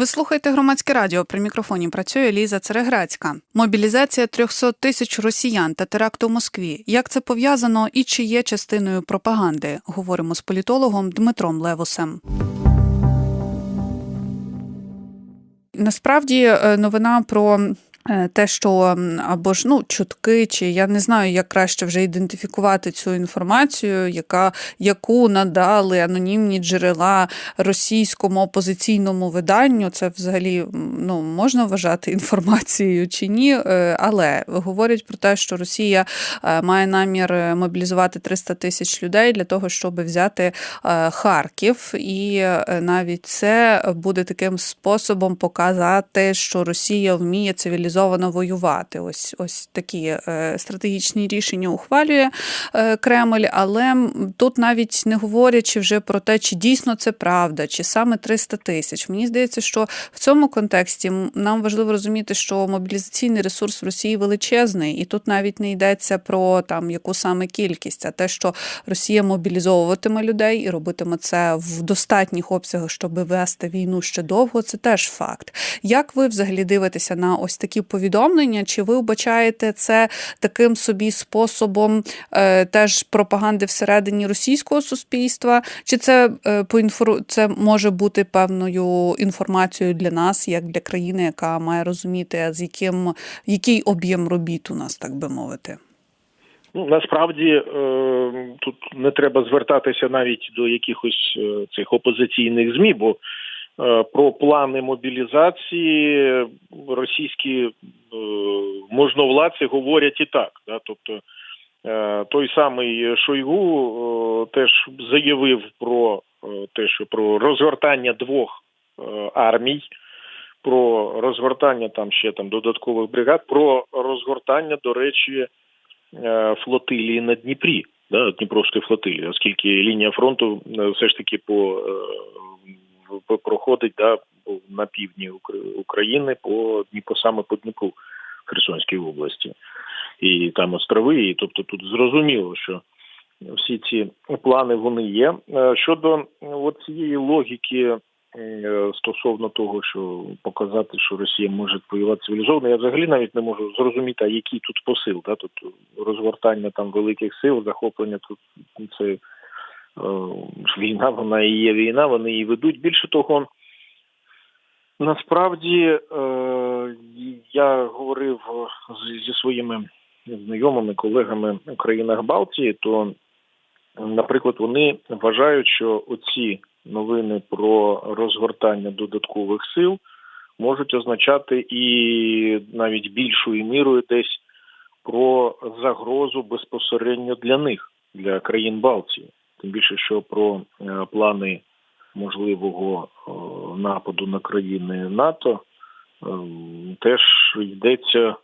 Ви слухаєте громадське радіо. При мікрофоні працює Ліза Цереграцька. Мобілізація 300 тисяч росіян та теракт у Москві. Як це пов'язано і чи є частиною пропаганди? Говоримо з політологом Дмитром Левусем. Насправді е, новина про те, що або ж ну чутки, чи я не знаю, як краще вже ідентифікувати цю інформацію, яка яку надали анонімні джерела російському опозиційному виданню. Це взагалі ну можна вважати інформацією чи ні, е, але говорять про те, що Росія е, має намір мобілізувати 300 тисяч людей для того, щоб взяти Харків, і навіть це буде таким способом показати, що Росія вміє цивілізувати цивілізовано воювати. Ось ось такі е, стратегічні рішення ухвалює е, Кремль, але тут навіть не говорячи вже про те, чи дійсно це правда, чи саме 300 тисяч. Мені здається, що в цьому контексті нам важливо розуміти, що мобілізаційний ресурс в Росії величезний, і тут навіть не йдеться про там яку саме кількість, а те, що Росія мобілізовуватиме людей і робитиме це в достатніх обсягах, щоб вести війну ще довго. Це теж факт. Як ви взагалі дивитеся на ось такі? Такі повідомлення, чи ви вбачаєте це таким собі способом е, теж пропаганди всередині російського суспільства? Чи це е, по інфор... це може бути певною інформацією для нас, як для країни, яка має розуміти, з яким який об'єм робіт у нас, так би мовити? Ну насправді е, тут не треба звертатися навіть до якихось е, цих опозиційних змі, бо про плани мобілізації російські е, можновладці говорять і так. Да? Тобто е, той самий Шойгу теж заявив про те, що про розгортання двох армій, про розгортання там ще там додаткових бригад, про розгортання, до речі, флотилії на Дніпрі, да, Дніпровської флотилії, оскільки лінія фронту все ж таки по проходить да, на півдні України по Дніпро, саме по Дніпру Херсонській області, і там острови. І тобто тут зрозуміло, що всі ці плани вони є. Е, щодо цієї логіки. Е, стосовно того, що показати, що Росія може воювати цивілізовано, я взагалі навіть не можу зрозуміти, а який тут посил. Да? Тут розгортання там великих сил, захоплення тут це війна, вона і є війна, вони її ведуть. Більше того, насправді е, я говорив зі своїми знайомими колегами у країнах Балтії, то, наприклад, вони вважають, що оці новини про розгортання додаткових сил можуть означати і навіть більшою мірою десь про загрозу безпосередньо для них, для країн Балтії тим більше, що про е, плани можливого е, нападу на країни НАТО е, теж йдеться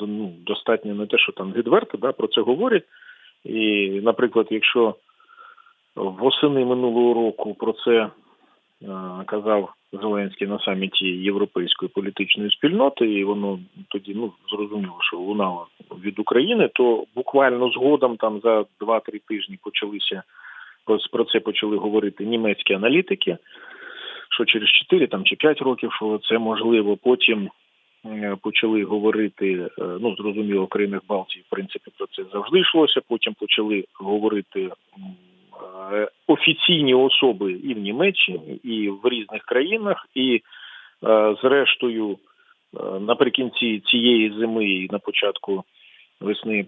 ну, достатньо не те, що там відверто, да, про це говорять. І, наприклад, якщо восени минулого року про це казав Зеленський на саміті європейської політичної спільноти, і воно тоді ну зрозуміло, що лунало від України, то буквально згодом там за 2-3 тижні почалися про це почали говорити німецькі аналітики, що через 4 там чи 5 років це можливо. Потім е, почали говорити, е, ну зрозуміло, в країнах Балтії, в принципі, про це завжди йшлося. Потім почали говорити е, офіційні особи і в Німеччині, і в різних країнах, і зрештою. Наприкінці цієї зими і на початку весни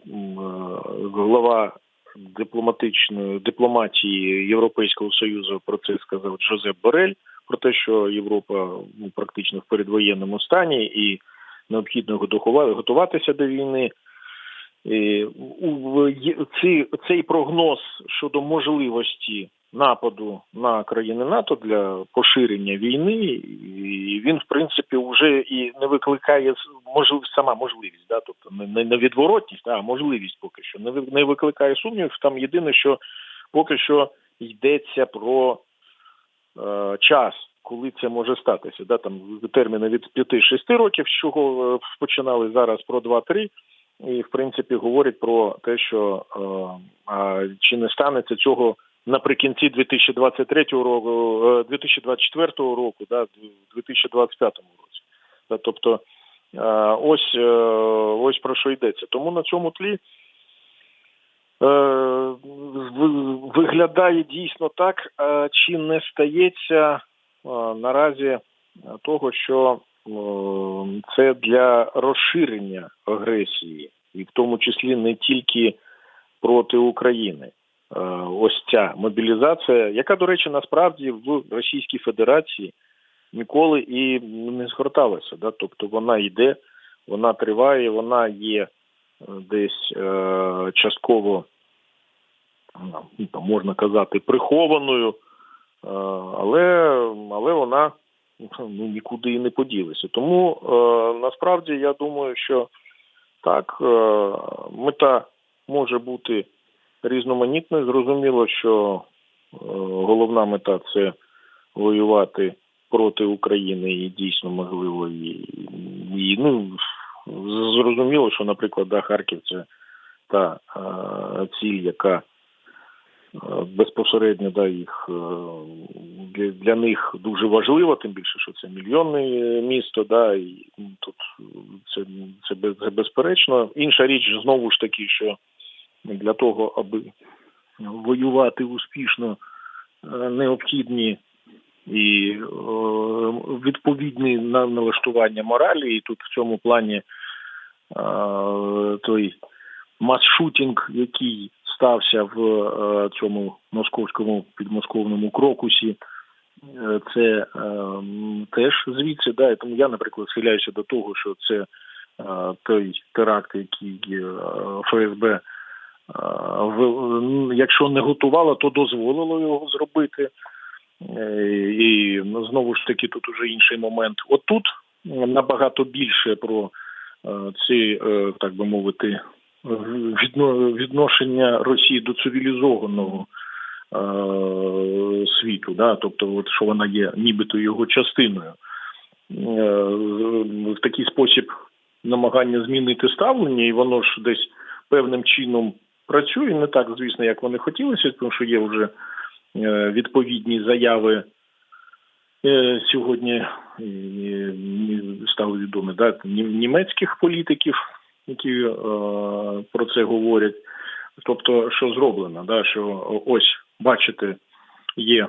глава дипломатичної дипломатії Європейського союзу про це сказав Джозеп Борель, про те, що Європа ну, практично в передвоєнному стані і необхідно готуватися до війни. Цей, цей прогноз щодо можливості нападу на країни НАТО для поширення війни, і він в принципі вже і не викликає можлив, сама можливість, да, тобто не не відворотність, а можливість поки що не не викликає сумнівів. Там єдине, що поки що йдеться про е, час. Коли це може статися, да там терміни від 5-6 років, з чого е, починали зараз про 2-3, і в принципі говорять про те, що е, чи не станеться цього наприкінці 2023 року, е, 2024 року, да, в 2025 році. Да, тобто е, ось, е, ось про що йдеться. Тому на цьому тлі е, виглядає дійсно так, е, чи не стається е, наразі того, що е, це для розширення агресії, і в тому числі не тільки проти України. Е, Ось ця мобілізація, яка, до речі, насправді в Російській Федерації ніколи і не згорталася. Да? Тобто вона йде, вона триває, вона є е, десь е, частково, ну, можна казати, прихованою, але, але вона ну, нікуди і не поділася. Тому е, насправді я думаю, що так, е, мета може бути різноманітною. Зрозуміло, що е, головна мета це воювати проти України і дійсно можливо і, ну зрозуміло, що, наприклад, да, Харків це та е, ціль, яка е, безпосередньо да, їх для, для них дуже важлива, тим більше, що це мільйонне місто, да, і тут це, це, це безперечно. Інша річ знову ж таки, що для того, аби воювати успішно, е, необхідні і е, відповідні на налаштування моралі, і тут в цьому плані е, той мас-шутінг, який стався в цьому московському підмосковному крокусі, це е, теж звідси. Да, і тому я, наприклад, схиляюся до того, що це е, той теракт, який ФСБ, якщо не готувала, то дозволило його зробити. Е, І ну, знову ж таки тут уже інший момент. От тут набагато більше про е, ці, е, так би мовити, відно- відношення Росії до цивілізованого е, світу, да? тобто, от, що вона є нібито його частиною. Е, В такий спосіб намагання змінити ставлення, і воно ж десь певним чином працює, не так, звісно, як вони хотілося, тому що є вже е, відповідні заяви е, сьогодні ні- стали відомі да, німецьких політиків, які е, про це говорять. Тобто, що зроблено, да, що ось бачите, є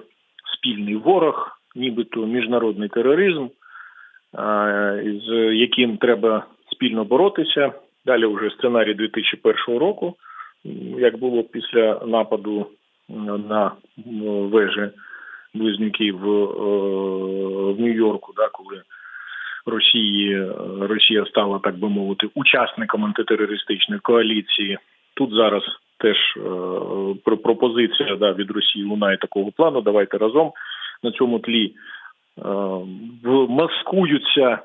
спільний ворог, нібито міжнародний тероризм, з яким треба спільно боротися. Далі вже сценарій 2001 року, як було після нападу на вежі близнюків в, е, Нью-Йорку, да, коли Росії Росія стала, так би мовити, учасником антитерористичної коаліції. Тут зараз теж е, про- пропозиція да, від Росії лунає такого плану. Давайте разом на цьому тлі е, в- маскуються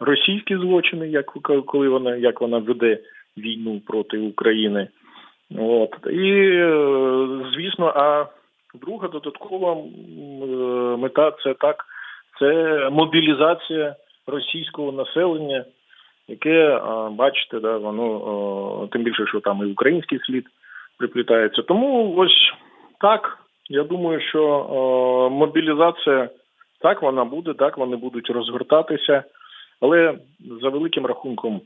російські злочини, як коли вона як вона веде війну проти України. От і е, звісно, а друга додаткова е, мета це так, це мобілізація російського населення, яке бачите, да, воно тим більше, що там і український слід приплітається. Тому ось так. Я думаю, що мобілізація так вона буде, так вони будуть розгортатися, але за великим рахунком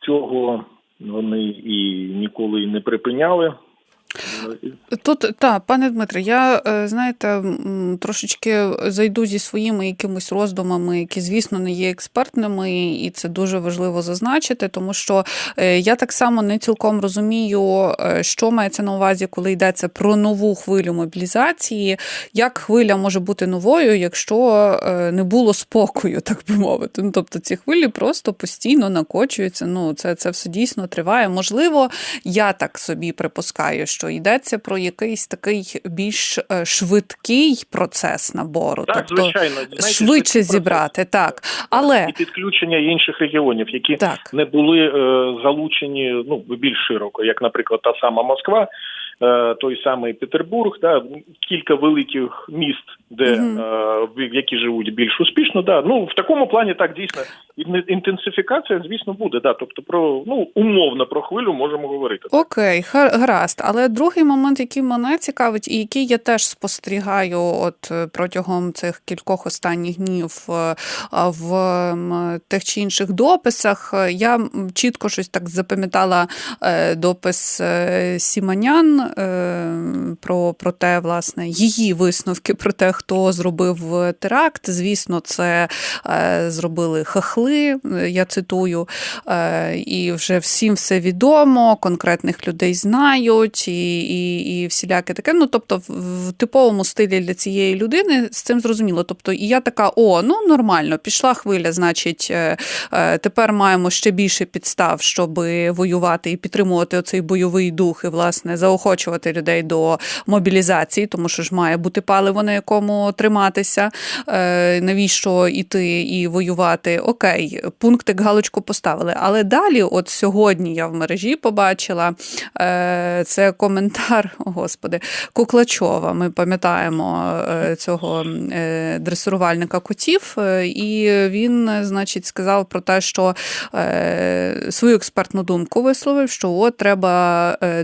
цього вони і ніколи не припиняли. Тут так, пане Дмитре, я е, знаєте, трошечки зайду зі своїми якимись роздумами, які, звісно, не є експертними, і це дуже важливо зазначити, тому що е, я так само не цілком розумію, е, що мається на увазі, коли йдеться про нову хвилю мобілізації. Як хвиля може бути новою, якщо не було спокою, так би мовити. Ну, тобто ці хвилі просто постійно накочуються. Ну, це, це все дійсно триває. Можливо, я так собі припускаю, що йдеться про якийсь такий більш е, швидкий процес набору, Так, тобто звичайно, знаєте, швидше зібрати, так. Але і підключення інших регіонів, які так. не були е, залучені ну більш широко, як, наприклад, та сама Москва, е, той самий Петербург, да, кілька великих міст, де Мгм. е, в- які живуть більш успішно. Да. Ну в такому плані так дійсно інтенсифікація, звісно, буде. Да. Тобто про ну умовно про хвилю можемо говорити. Окей, гар- гаразд. Але другий момент, який мене цікавить, і який я теж спостерігаю, от е, протягом цих кількох останніх днів е, в тих чи інших дописах, е, я чітко щось так запам'ятала допис Сіманян про, про те, власне, її висновки про те, хто зробив теракт. Звісно, це зробили хахли, е, я цитую. Е, і вже всім все відомо, конкретних людей знають, і, і, і всіляке таке. Ну, тобто, в, типовому стилі для цієї людини з цим зрозуміло. Тобто, і я така: о, ну нормально, пішла хвиля, значить, е, тепер маємо ще більше підстав, щоб воювати і підтримувати оцей бойовий дух, і власне заохочувати людей до мобілізації, тому що ж має бути паливо, на якому триматися. Навіщо іти і воювати? Окей, пунктик галочку поставили. Але далі, от сьогодні я в мережі побачила е, це коментар, о, господи, Куклачова. Ми пам'ятаємо е, цього е, дресирувальника котів, е, і він, значить, сказав про те, що е, свою експертну думку висловив, що от треба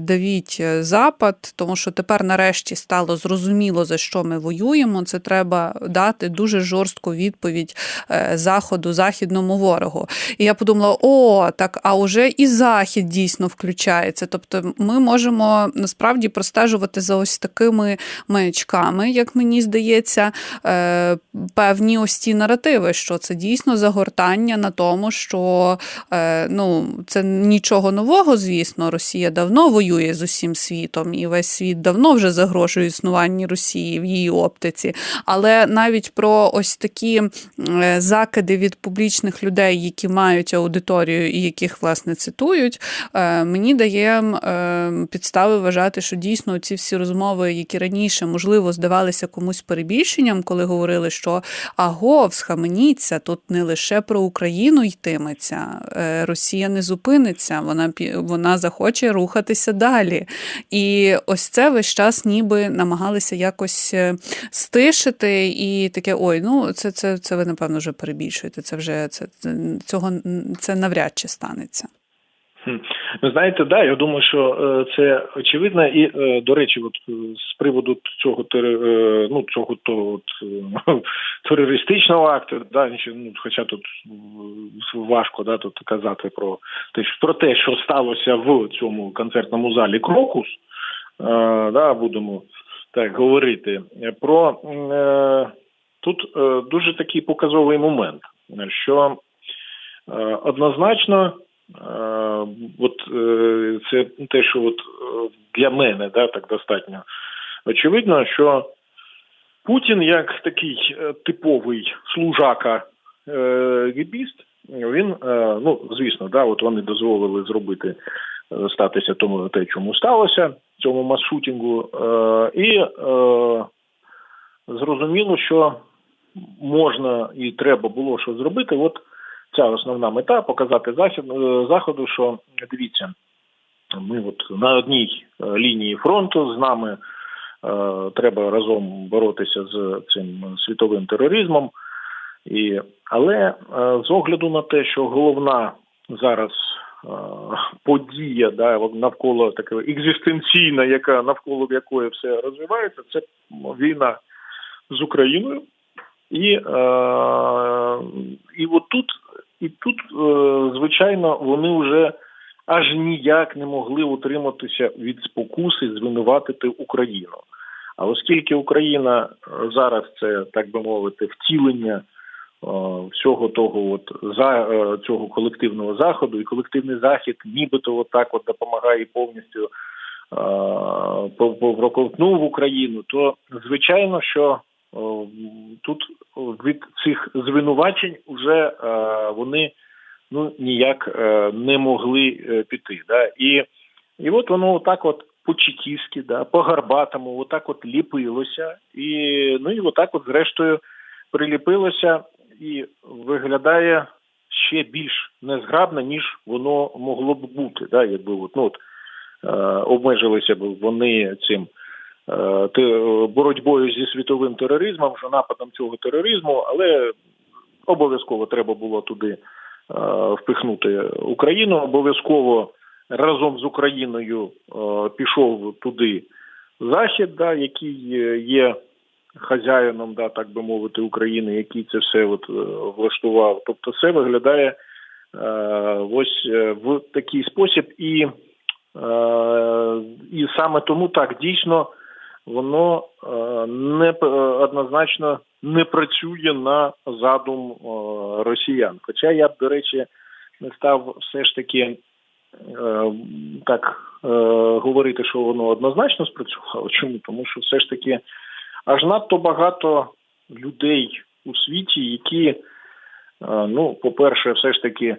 давіть Запад, тому що тепер нарешті стало зрозуміло, за що ми воюємо. Це треба дати дуже жорстку відповідь Заходу, західному ворогу. І я подумала: о, так, а уже і Захід дійсно включається. Тобто, ми можемо насправді простежувати за ось такими маячками, як мені здається, е, певні ось ці наративи, що це дійсно загортання на тому, що е, ну, це нічого нового, звісно, Росія давно воює з усім світом, і весь світ давно вже загрожує існуванні Росії в її оптиці. Але навіть про ось такі е, закиди від публічних людей, які мають аудиторію і яких власне цитують, е, мені дає е, підстави вважати, що дійсно ці всі розмови, які раніше можливо здавалися комусь перебільшенням, коли говорили, що аго, схаменіться, тут не лише про Україну йтиметься, е, Росія не зупиниться, вона вона захоче рухатися далі. І ось це весь час ніби намагалися якось стишити, і таке: ой, ну це, це, це ви напевно вже перебільшуєте. Це вже це, цього це навряд чи станеться. Ви знаєте, да, я думаю, що е, це очевидно. І е, до речі, от е, з приводу цього ну цього то от, терористичного акту, да, ну, хоча тут важко да, тут казати про те, що- про те, що сталося в цьому концертному залі Крокус, да, будемо так говорити. Про тут дуже такий показовий момент, що е, однозначно. Е, От е, це те, що от для мене да, так достатньо очевидно, що Путін, як такий типовий служака гібіст, він, ну звісно, да, от вони дозволили зробити статися тому те, чому сталося цьому масшутінгу, і зрозуміло, що можна і треба було що зробити. От ця основна мета показати е, заходу, що дивіться, ми от на одній е, лінії фронту з нами е, треба разом боротися з цим світовим тероризмом. І, але е, з огляду на те, що головна зараз е, подія да, навколо такої екзистенційна, яка навколо якої все розвивається, це війна з Україною. І, е, і от тут, і тут, е, звичайно, вони вже аж ніяк не могли утриматися від спокуси звинуватити Україну. А оскільки Україна е, зараз це, так би мовити, втілення е, всього того, от за цього колективного заходу, і колективний захід, нібито отак от допомагає повністю по- по- проковтнув Україну, то звичайно, що тут від цих звинувачень вже е, вони ну ніяк е, не могли е, піти. Да? І, і от воно отак от по-чекістськи, да, по-гарбатому, отак от ліпилося, і ну і отак от зрештою приліпилося і виглядає ще більш незграбно, ніж воно могло б бути. Да? Якби от, ну, от, е, обмежилися б вони цим е, боротьбою зі світовим тероризмом, що нападом цього тероризму, але обов'язково треба було туди впихнути Україну. Обов'язково разом з Україною е, пішов туди Захід, да, який е, є хазяїном, да, так би мовити, України, який це все от, е, влаштував. Тобто, це виглядає е, ось е, в такий спосіб, і, е, і саме тому так дійсно воно е, не е, однозначно не працює на задум е, росіян. Хоча я б, до речі, не став все ж таки так говорити, що воно однозначно спрацювало. Чому? Тому що все ж таки аж надто багато людей у світі, які, ну, по-перше, все ж таки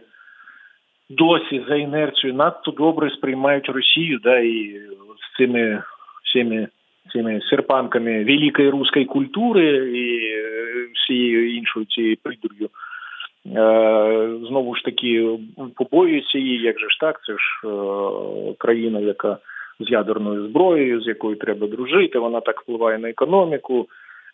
досі за інерцією надто добре сприймають Росію, да, і з цими всіми цими серпанками великої руської культури і е, всією іншою цією придур'ю. Е, Знову ж таки, побоюються її, як же ж так, це ж е, країна, яка з ядерною зброєю, з якою треба дружити, вона так впливає на економіку,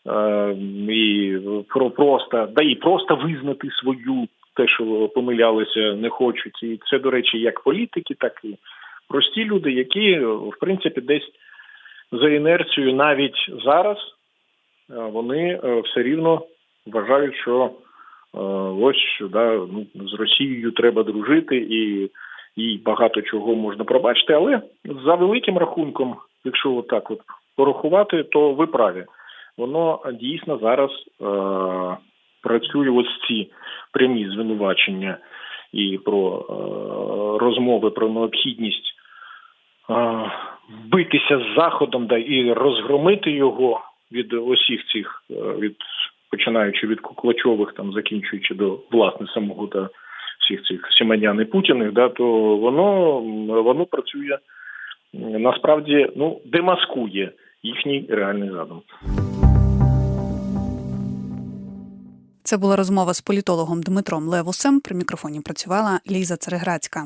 е, і про просто, да і просто визнати свою те, що помилялися, не хочуть. І це, до речі, як політики, так і прості люди, які, в принципі, десь за інерцією навіть зараз е, вони е, все рівно вважають, що е, ось да, ну, з Росією треба дружити і їй багато чого можна пробачити, але за великим рахунком, якщо отак от порахувати, то ви праві. Воно дійсно зараз е, працює ось ці прямі звинувачення і про е, розмови про необхідність битися з заходом да, і розгромити його від усіх цих, е, від починаючи від Куклачових, там закінчуючи до власне самого та всіх цих Сіманян і Путіних, да, то воно воно працює насправді ну демаскує їхній реальний задум. Це була розмова з політологом Дмитром Левусем. При мікрофоні працювала Ліза Цереграцька.